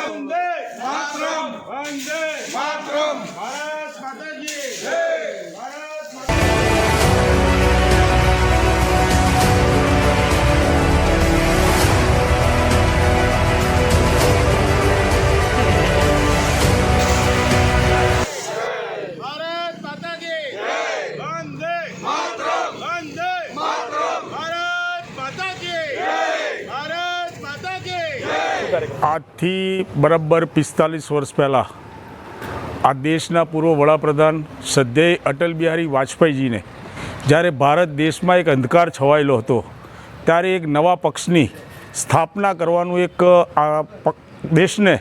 மாற்றம் வந்து. மாற்றம் வந்து. மாற்றம் આજથી બરાબર પિસ્તાલીસ વર્ષ પહેલાં આ દેશના પૂર્વ વડાપ્રધાન શ્રદ્ધેય અટલ બિહારી વાજપેયીજીને જ્યારે ભારત દેશમાં એક અંધકાર છવાયેલો હતો, ત્યારે એક નવા પક્ષની સ્થાપના કરવાનું એક, આ દેશને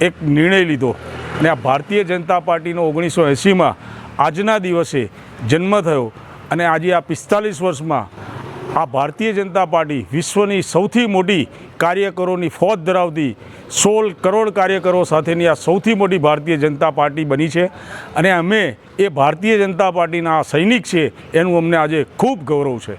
એક નિર્ણય લીધો. અને આ ભારતીય જનતા પાર્ટીનો ઓગણીસો એંસીમાં આજના દિવસે જન્મ થયો અને આજે આ પિસ્તાલીસ વર્ષમાં આ ભારતીય જનતા પાર્ટી વિશ્વની સૌથી મોટી કાર્યકરોની ફોજ ધરાવતી સોળ કરોડ કાર્યકરો સાથેની આ સૌથી મોટી ભારતીય જનતા પાર્ટી બની છે. અને અમે એ ભારતીય જનતા પાર્ટીના સૈનિક છે, એનું અમને આજે ખૂબ ગૌરવ છે.